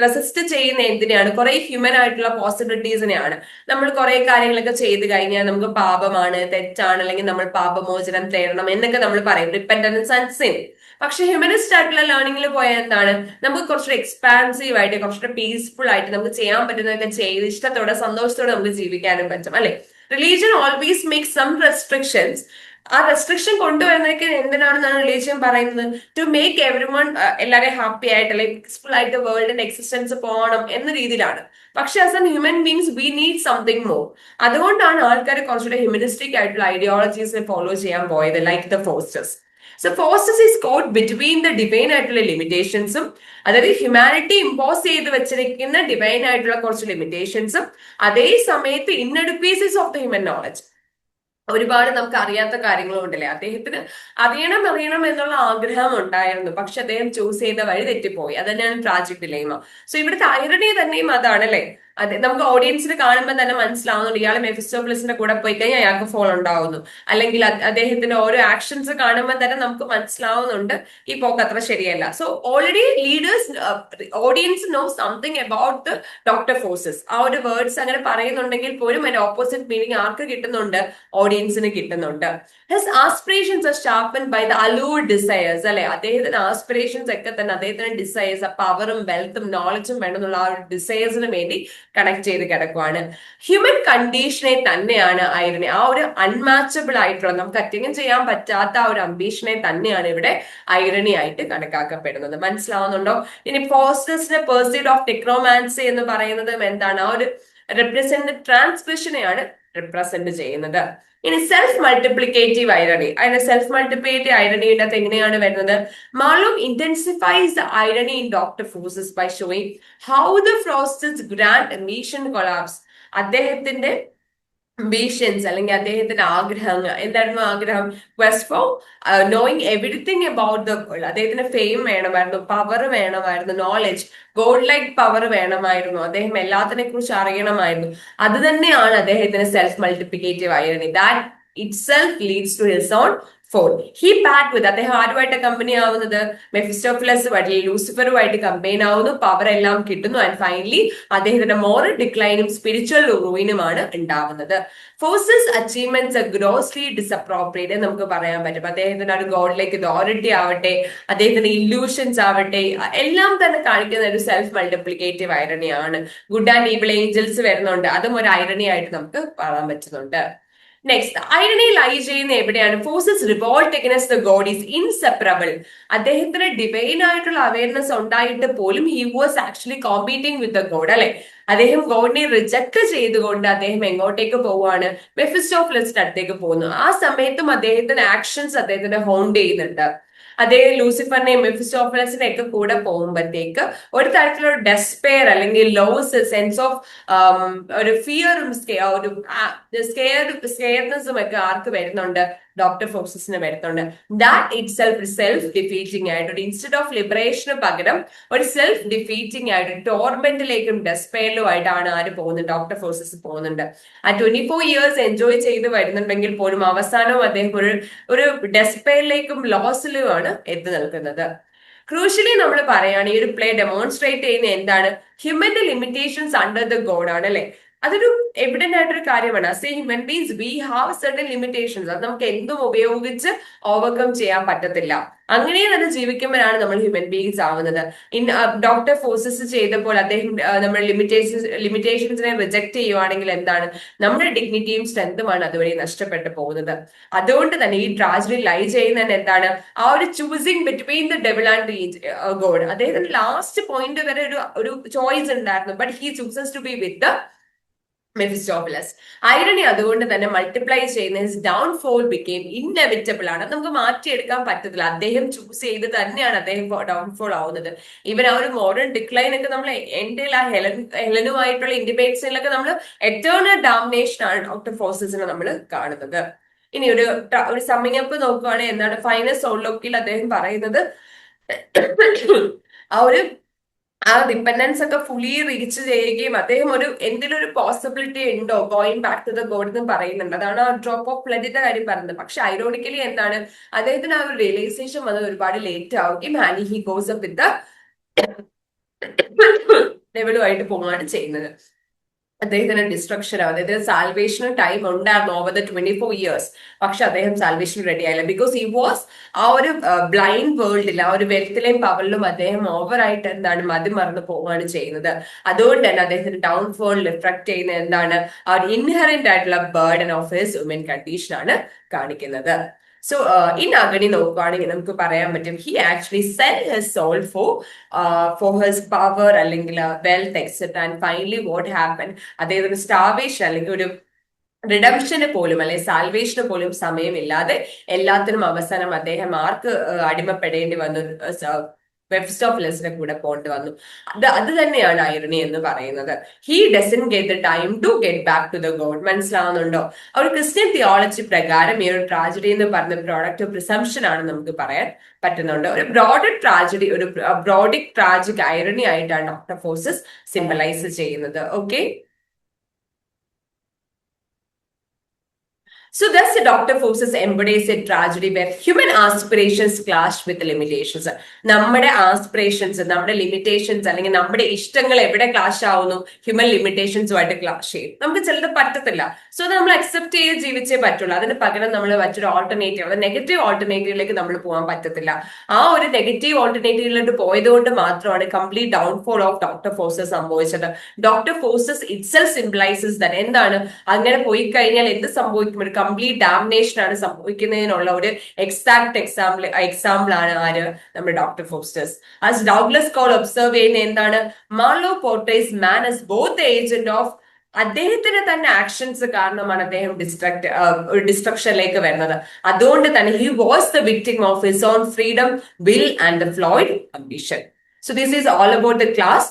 റെസിസ്റ്റ് ചെയ്യുന്ന എന്തിനാണ് കുറെ ഹ്യൂമൻ ആയിട്ടുള്ള പോസിബിലിറ്റീസിനെയാണ് നമ്മൾ കുറെ കാര്യങ്ങളൊക്കെ ചെയ്ത് കഴിഞ്ഞാൽ നമുക്ക് പാപമാണ് തെറ്റാണ് അല്ലെങ്കിൽ നമ്മൾ പാപമോചനം തേടണം എന്നൊക്കെ നമ്മൾ പറയും. റിപ്പൻഡൻസ് ആൻഡ് സിൻ പക്ഷെ ഹ്യൂമനിസ്റ്റ് ആയിട്ടുള്ള ലേണിംഗിൽ പോയ എന്താണ്? നമുക്ക് കുറച്ചുകൂടെ എക്സ്പാൻസീവ് ആയിട്ട് കുറച്ചുകൂടെ പീസ്ഫുൾ ആയിട്ട് നമുക്ക് ചെയ്യാൻ പറ്റുന്നതൊക്കെ ചെയ്ത് ഇഷ്ടത്തോടെ സന്തോഷത്തോടെ നമുക്ക് ജീവിക്കാനും പറ്റും അല്ലെ? Religion always make some restrictions ആ റെസ്ട്രിക്ഷൻ കൊണ്ടുവരുന്നതൊക്കെ എന്തിനാണെന്നാണ് റിലീജിയൻ പറയുന്നത്? ടു മേക്ക് എവറി വൺ എല്ലാവരെയും ഹാപ്പി ആയിട്ട് അല്ലെങ്കിൽ പീസ്ഫുൾ ആയിട്ട് വേൾഡിന്റെ എക്സിസ്റ്റൻസ് പോകണം എന്ന രീതിയിലാണ്. പക്ഷെ as an human beings we need something more അതുകൊണ്ടാണ് ആൾക്കാർ കുറച്ചുകൂടെ ഹ്യൂമനിസ്റ്റിക് ആയിട്ടുള്ള ഐഡിയോളജീസിനെ ഫോളോ ചെയ്യാൻ പോയത് like the Faustus so Faustus is caught between the divine ആയിട്ടുള്ള ലിമിറ്റേഷൻസും അതായത് ഹ്യൂമാനിറ്റി ഇമ്പോസ് ചെയ്ത് വെച്ചിരിക്കുന്ന ഡിവൈൻ ആയിട്ടുള്ള കുറച്ച് ലിമിറ്റേഷൻസും അതേ സമയത്ത് ഇന്നഡുപ്പീസസ് ഓഫ് ദ ഹ്യൂമൻ നോളജ് ഒരുപാട് നമുക്ക് അറിയാത്ത കാര്യങ്ങളും ഉണ്ടല്ലേ? അദ്ദേഹത്തിന് അറിയണം അറിയണം എന്നുള്ള ആഗ്രഹം ഉണ്ടായിരുന്നു. പക്ഷെ അദ്ദേഹം ചൂസ് ചെയ്ത വഴി തെറ്റിപ്പോയി. അത് തന്നെയാണ് ട്രാജിക് ഡിലേമ സോ ഇവിടുത്തെ ഐറണി തന്നെയും അതാണ് അല്ലെ അതെ നമുക്ക് ഓഡിയൻസിന് കാണുമ്പോൾ തന്നെ മനസ്സിലാവുന്നുണ്ട്. ഇയാൾ മെഫിസ്റ്റോപ്ലസിന്റെ കൂടെ പോയി കഴിഞ്ഞാൽ അയാൾക്ക് ഫോൾ ഉണ്ടാവുന്നു. അല്ലെങ്കിൽ അദ്ദേഹത്തിന്റെ ഓരോ ആക്ഷൻസ് കാണുമ്പോൾ തന്നെ നമുക്ക് മനസ്സിലാവുന്നുണ്ട് ഈ പോക്ക് അത്ര ശരിയല്ല. So already leaders audience know something about the doctor Faustus ആ ഒരു വേർഡ്സ് അങ്ങനെ പറയുന്നുണ്ടെങ്കിൽ പോലും അതിന്റെ ഓപ്പോസിറ്റ് മീനിങ് ആർക്ക് കിട്ടുന്നുണ്ട്? ഓഡിയൻസിന് കിട്ടുന്നുണ്ട്. His aspirations are sharpen by the allure desires അല്ലെ? അദ്ദേഹത്തിന്റെ ആസ്പിറേഷൻസ് ഒക്കെ തന്നെ അദ്ദേഹത്തിന്റെ ഡിസയേഴ്സ് പവറും വെൽത്തും നോളജും വേണമെന്നുള്ള ആ ഒരു ഡിസയേഴ്സിന് വേണ്ടി കണക്ട് ചെയ്ത് കിടക്കുവാണ്. ഹ്യൂമൻ കണ്ടീഷനെ തന്നെയാണ് ഐറണി ആ ഒരു അൺമാച്ചബിൾ ആയിട്ടുള്ള നമുക്ക് അറ്റൻഡ് ചെയ്യാൻ പറ്റാത്ത ആ ഒരു അംബീഷനെ തന്നെയാണ് ഇവിടെ ഐറണി ആയിട്ട് കണക്കാക്കപ്പെടുന്നത്. മനസ്സിലാവുന്നുണ്ടോ? ഇനി പോസ്റ്റേഴ്സിന്റെ പേഴ്സീഡ് ഓഫ് ടെക്നോമാൻസി എന്ന് പറയുന്നത് എന്താണ്? ആ ഒരു റെപ്രസെന്റ് ട്രാൻസ്മിഷനെയാണ് റെപ്രസെന്റ് ചെയ്യുന്നത്. ഇനി സെൽഫ് മൾട്ടിപ്ലിക്കേറ്റീവ് ഐറണി അതിന്റെ സെൽഫ് മൾട്ടിപ്ലിക്കേറ്റീവ് ഐറണിയുടെ അകത്ത് എങ്ങനെയാണ് വരുന്നത്? Marlowe intensifies the irony in doctor Faustus by showing how the Faustus grand mission collapse അദ്ദേഹത്തിന്റെ അംബീഷൻസ് അല്ലെങ്കിൽ അദ്ദേഹത്തിന്റെ ആഗ്രഹങ്ങൾ എന്തായിരുന്നു ആഗ്രഹം? Quest for knowing everything about the world അദ്ദേഹത്തിന് ഫെയിം വേണമായിരുന്നു പവർ വേണമായിരുന്നു നോളജ് ഗോൾഡ് ലൈക്ക് പവർ വേണമായിരുന്നു. അദ്ദേഹം എല്ലാത്തിനെ കുറിച്ച് അറിയണമായിരുന്നു. അത് തന്നെയാണ് അദ്ദേഹത്തിന് സെൽഫ് മൾട്ടിപ്ലിക്കേറ്റീവ് ആയിരുന്നത് that itself leads to his own for he pat with അദ്ദേഹം ആരുമായിട്ട് കമ്പനി ആവുന്നത്? മെഫിസ്റ്റോഫിലസ് വഴി ലൂസിഫറുമായിട്ട് കമ്പൈൻ ആവുന്നു. പവർ എല്ലാം കിട്ടുന്നു. ആൻഡ് ഫൈനലി അദ്ദേഹത്തിന്റെ മോറൽ ഡിക്ലൈനും സ്പിരിച്വൽ റൂയിനുമാണ് ഉണ്ടാവുന്നത്. ഫോഴ്സസ് അച്ചീവ്മെന്റ്സ് ഗ്രോസ്ലി ഡിസപ്രോപ്രിയേറ്റ് നമുക്ക് പറയാൻ പറ്റും. അദ്ദേഹത്തിന്റെ ഒരു ഗോഡിലേക്ക് അതോറിറ്റി ആവട്ടെ അദ്ദേഹത്തിന്റെ ഇല്യൂഷൻസ് ആവട്ടെ എല്ലാം തന്നെ കാണിക്കുന്ന ഒരു സെൽഫ് മൾട്ടിപ്ലിക്കേറ്റീവ് ഐറണിയാണ് ഗുഡ് ആൻഡ് ഈവിൾ ഏഞ്ചൽസ് വരുന്നുണ്ട്. അതും ഒരു ഐറണി ആയിട്ട് നമുക്ക് പറയാൻ പറ്റുന്നുണ്ട്. നെക്സ്റ്റ് ഐറണി ലൈ ചെയ്യുന്ന എവിടെയാണ്? Faustus revolt against the God is inseparable അദ്ദേഹത്തിന് ഡിവൈൻ ആയിട്ടുള്ള അവയർനെസ് ഉണ്ടായിട്ട് പോലും he was actually competing with the God അല്ലെ? അദ്ദേഹം ഗോഡിനെ റിജക്ട് ചെയ്തുകൊണ്ട് അദ്ദേഹം എങ്ങോട്ടേക്ക് പോവുകയാണ്? മെഫിസ്റ്റോഫ്ലിസ്റ്റ് അടുത്തേക്ക് പോകുന്നു. ആ സമയത്തും അദ്ദേഹത്തിന്റെ ആക്ഷൻസ് അദ്ദേഹത്തിന്റെ ഹോണ്ട് ചെയ്യുന്നുണ്ട്. അദ്ദേഹം ലൂസിഫറിനെയും മെഫിസ്റ്റോഫലസിനെ ഒക്കെ കൂടെ പോകുമ്പോഴത്തേക്ക് ഒരു തരത്തിലൊരു ഡെസ്പെയർ അല്ലെങ്കിൽ ലോസ് സെൻസ് ഓഫ് ഒരു ഫിയറും ഒരു സ്കെയർ സ്കെയർനെസ്സും ഒക്കെ ആർക്ക് വരുന്നുണ്ട്? ഡോക്ടർ ഫോക്സസിന് വരുത്തുന്നുണ്ട്. That itself self defeating ആയിട്ട് ഒരു ഇൻസ്റ്റെഡ് ഓഫ് ലിബറേഷന് പകരം ഒരു സെൽഫ് ഡിഫീറ്റിംഗ് ആയിട്ട് ടോർമെന്റിലേക്കും ഡെസ്പെയറിലും ആയിട്ടാണ് ആര് പോകുന്നത്? ഡോക്ടർ ഫോഴ്സസ് പോകുന്നുണ്ട്. ആ ട്വന്റി ഫോർ ഇയേഴ്സ് എൻജോയ് ചെയ്ത് വരുന്നുണ്ടെങ്കിൽ പോലും അവസാനവും അദ്ദേഹം ഒരു ഒരു ഡെസ്പെയറിലേക്കും ലോസിലുമാണ് എത്തി നിൽക്കുന്നത്. ക്രൂഷ്യലി നമ്മൾ പറയുകയാണ് ഈ ഒരു പ്ലേ ഡെമോൺസ്ട്രേറ്റ് ചെയ്യുന്ന എന്താണ്? ഹ്യൂമന്റെ ലിമിറ്റേഷൻസ് അണ്ടർ ദ ഗോഡ് ആണ് അല്ലെ? അതൊരു എവിഡന്റ് ആയിട്ടൊരു കാര്യമാണ്. As a human beings we have certain limitations അത് നമുക്ക് എന്തും ഉപയോഗിച്ച് ഓവർകം ചെയ്യാൻ പറ്റത്തില്ല. അങ്ങനെ തന്നെ ജീവിക്കുമ്പോഴാണ് നമ്മൾ ഹ്യൂമൻ ബീങ്സ് ആവുന്നത്. ഇൻ ഡോക്ടർ ഫോഴ്സസ് ചെയ്തപ്പോൾ അദ്ദേഹം നമ്മൾ ലിമിറ്റേഷൻസ് ലിമിറ്റേഷൻസിനെ റിജക്ട് ചെയ്യുവാണെങ്കിൽ എന്താണ്? നമ്മുടെ ഡിഗ്നിറ്റിയും സ്ട്രെങ്തുമാണ് അതുവഴി നഷ്ടപ്പെട്ടു പോകുന്നത്. അതുകൊണ്ട് തന്നെ ഈ ട്രാജഡി ലൈ ചെയ്യുന്നതിന് എന്താണ്? ആ ഒരു choosing between the devil and God അദ്ദേഹത്തിന് ലാസ്റ്റ് പോയിന്റ് വരെ ഒരു ഒരു ചോയ്സ് ഉണ്ടായിരുന്നു. But he chooses to be with Mephistopheles. Irony അതുകൊണ്ട് തന്നെ മൾട്ടിപ്ലൈ ചെയ്യുന്ന his downfall became inevitable ആണ്. നമുക്ക് മാറ്റിയെടുക്കാൻ പറ്റത്തില്ല. അദ്ദേഹം ചൂസ് ചെയ്ത് തന്നെയാണ് അദ്ദേഹം ഡൗൺ ഫോൾ ആവുന്നത്. ഇവൻ ആ ഒരു മോഡേൺ ഡിക്ലൈൻ ഒക്കെ നമ്മൾ എന്റെ ആ ഹെലൻ ഹെലനുമായിട്ടുള്ള ഇൻഡിപെൻഡൻസിലൊക്കെ നമ്മൾ എറ്റേണൽ ഡാമിനേഷൻ ആണ് ഡോക്ടർ ഫോഴ്സസിനെ നമ്മൾ കാണുന്നത്. ഇനി ഒരു ഒരു സമ്മിങ് അപ്പ് നോക്കുകയാണെങ്കിൽ എന്താണ് ഫൈനൽ സോൾലോക്കിൽ അദ്ദേഹം പറയുന്നത്? ആ ഒരു ആ ഡിപ്പെൻഡൻസ് ഒക്കെ ഫുള്ളി റീച്ച് ചെയ്യുകയും അദ്ദേഹം ഒരു എന്തെങ്കിലും ഒരു പോസിബിലിറ്റി ഉണ്ടോ? Going back to the God എന്ന് പറയുന്നുണ്ട്. അതാണ് ആ ഡ്രോപ്പ് ഓഫ് ബ്ലഡിന്റെ കാര്യം പറയുന്നത് പക്ഷെ ഐറോണിക്കലി എന്താണ്? അദ്ദേഹത്തിന് ആ ഒരു റിയലൈസേഷൻ വന്നത് ഒരുപാട് ലേറ്റ് ആവുകയും and he goes up with ലെവലുമായിട്ട് പോവുകയാണ് ചെയ്യുന്നത്. അദ്ദേഹത്തിന് ഡിസ്ട്രക്ഷൻ ആവും അദ്ദേഹത്തിന് സാൽവേഷന് ടൈം ഉണ്ടായിരുന്നു over the twenty four years പക്ഷെ അദ്ദേഹം സാൽവേഷൻ റെഡി ആയില്ല. ബിക്കോസ് ഈ വാസ് ആ ഒരു ബ്ലൈൻഡ് വേൾഡിൽ ആ ഒരു വെൽത്തിലെയും പവറിലും അദ്ദേഹം ഓവറായിട്ട് എന്താണ് മതി മറന്നു പോവുകയാണ് ചെയ്യുന്നത്. അതുകൊണ്ട് തന്നെ അദ്ദേഹത്തിന് ഡൗൺ ഫോൾ റിഫ്ലക്ട് ചെയ്യുന്ന എന്താണ് ആ ഒരു ഇൻഹറന്റ് ആയിട്ടുള്ള burden of his human condition ആണ് കാണിക്കുന്നത്. സോ ഇൻ അഗണി നോക്കുകയാണെങ്കിൽ നമുക്ക് പറയാൻ പറ്റും he actually sell his soul for for his power അല്ലെങ്കിൽ wealth etcetera and finally what happen അദ്ദേഹത്തിന് സ്റ്റാവേഷൻ അല്ലെങ്കിൽ ഒരു റിഡംഷന് പോലും അല്ലെ സാൽവേഷന് പോലും സമയമില്ലാതെ എല്ലാത്തിനും അവസാനം അദ്ദേഹം ആർക്ക് അടിമപ്പെടേണ്ടി വന്നു വെബ്സ്റ്റോഫിലസിന്റെ കൂടെ പോകേണ്ടി വന്നു അത് അത് തന്നെയാണ് ഐറണി എന്ന് പറയുന്നത്. He doesn't get the time to get back to the God മനസ്സിലാവുന്നുണ്ടോ? ഒരു ക്രിസ്ത്യൻ തിയോളജി പ്രകാരം ഈ ഒരു ട്രാജഡി എന്ന് പറഞ്ഞ പ്രോഡക്റ്റ് പ്രിസംഷൻ ആണ് നമുക്ക് പറയാൻ പറ്റുന്നുണ്ട്. ഒരു ബ്രോഡ് ട്രാജഡി ഒരു ബ്രോഡിക് ട്രാജിക് ഐറണി ആയിട്ടാണ് ഡോക്ടർ ഫോഴ്സസ് സിംബലൈസ് ചെയ്യുന്നത്. Okay So thus Dr. Forces embodies a tragedy where human aspirations clash with limitations. നമ്മുടെ ആസ്പിറേഷൻസ് നമ്മുടെ ലിമിറ്റേഷൻസ് അല്ലെങ്കിൽ നമ്മുടെ ഇഷ്ടങ്ങൾ എവിടെ ക്ലാഷ് ആവുന്നു ഹ്യൂമൻ ലിമിറ്റേഷൻസുമായിട്ട് ക്ലാഷ് ചെയ്യും. നമുക്ക് ചിലത് പറ്റത്തില്ല. സോ അത് നമ്മൾ അക്സെപ്റ്റ് ചെയ്ത് ജീവിച്ചേ പറ്റുള്ളൂ. അതിന് പകരം നമ്മൾ മറ്റൊരു ഓൾട്ടർനേറ്റീവ് അത് നെഗറ്റീവ് ഓൾട്ടർനേറ്റീവിലേക്ക് നമ്മൾ പോകാൻ പറ്റത്തില്ല. ആ ഒരു നെഗറ്റീവ് ഓൾട്ടർനേറ്റീവിലോട്ട് പോയതുകൊണ്ട് മാത്രമാണ് complete downfall of doctor Faustus സംഭവിച്ചത്. Doctor Faustus itself symbolises then എന്താണ്? അങ്ങനെ പോയി കഴിഞ്ഞാൽ എന്ത് സംഭവിക്കും? കംപ്ലീറ്റ് ഡാമിനേഷൻ ആണ് സംഭവിക്കുന്നതിനുള്ള ഒരു എക്സാക്ട് എക്സാമ്പിൾ എക്സാമ്പിൾ ആണ് ആര്? നമ്മുടെ doctor Faustus as Douglas Cole observe ചെയ്യുന്ന എന്താണ്? Marlowe portrays man as both agent of അദ്ദേഹത്തിന്റെ തന്നെ ആക്ഷൻസ് കാരണമാണ് അദ്ദേഹം ഡിസ്ട്രക്ട് ഒരു ഡിസ്ട്രക്ഷനിലേക്ക് വരുന്നത്. അതുകൊണ്ട് തന്നെ he was the victim of his own freedom will and flawed ambition so this is all about the class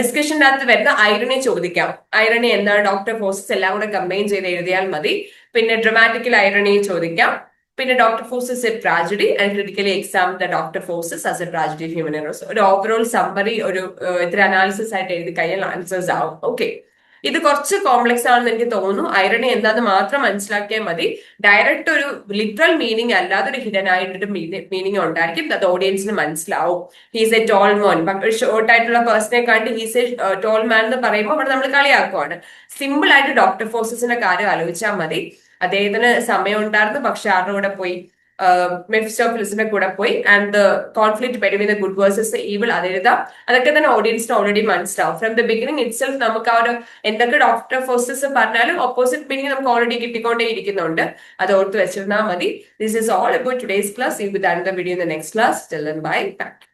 ഡിസ്കഷന്റെ അകത്ത് വരുന്ന ഐറണി ചോദിക്കാം. ഐറണി എന്താണ്? ഡോക്ടർ ഫോഴ്സസ് എല്ലാം കൂടെ കമ്പൈൻ ചെയ്ത് എഴുതിയാൽ മതി. പിന്നെ ഡ്രമാറ്റിക്കൽ ഐറണി ചോദിക്കാം. പിന്നെ doctor Faustus a tragedy and critically exam the doctor Faustus as a tragedy human errors ഒരു ഓവറോൾ സമ്മറി ഒരു ഇത്ര അനാലിസിസ് ആയിട്ട് എഴുതി കഴിഞ്ഞാൽ ആൻസേഴ്സ് ആവും. ഓക്കെ ഇത് കുറച്ച് കോംപ്ലക്സ് ആണെന്ന് എനിക്ക് തോന്നുന്നു. ഐറണി എന്താന്ന് മാത്രം മനസ്സിലാക്കിയാൽ മതി. ഡയറക്റ്റ് ഒരു ലിറ്ററൽ മീനിങ് അല്ലാതെ ഒരു ഹിഡൻ ആയിട്ടൊരു മീനിങ് ഉണ്ടായിരിക്കും. അത് ഓഡിയൻസിന് മനസ്സിലാവും. He's a tall man short ആയിട്ടുള്ള പേഴ്സണെ കണ്ട് ഹീസ് എ ടോൾ മാൻ എന്ന് പറയുമ്പോൾ അവിടെ നമ്മൾ കളിയാക്കുവാണ്. സിമ്പിൾ ആയിട്ട് ഡോക്ടർ ഫോഴ്സസിന്റെ കാര്യം ആലോചിച്ചാൽ മതി. അദ്ദേഹത്തിന് സമയം ഉണ്ടായിരുന്നു. പക്ഷെ ആരുടെ കൂടെ പോയി? മെഫിസ്റ്റോഫിലിസിന്റെ കൂടെ പോയി and the conflict between the good versus evil അതെഴുതാം അതൊക്കെ തന്നെ ഓഡിയൻസിന് ഓൾറെഡി മനസ്സിലാവും. From the beginning itself നമുക്ക് ആ ഒരു എന്തൊക്കെ ഡോക്ടർ ഫോഴ്സസ് പറഞ്ഞാലും ഓപ്പോസിറ്റ് മീനിങ് നമുക്ക് ഓൾറെഡി കിട്ടിക്കൊണ്ടേ ഇരിക്കുന്നുണ്ട്. അത് ഓർത്ത് വെച്ചിരുന്നാൽ മതി. This is all about today's class you with another video in the next class till bye thank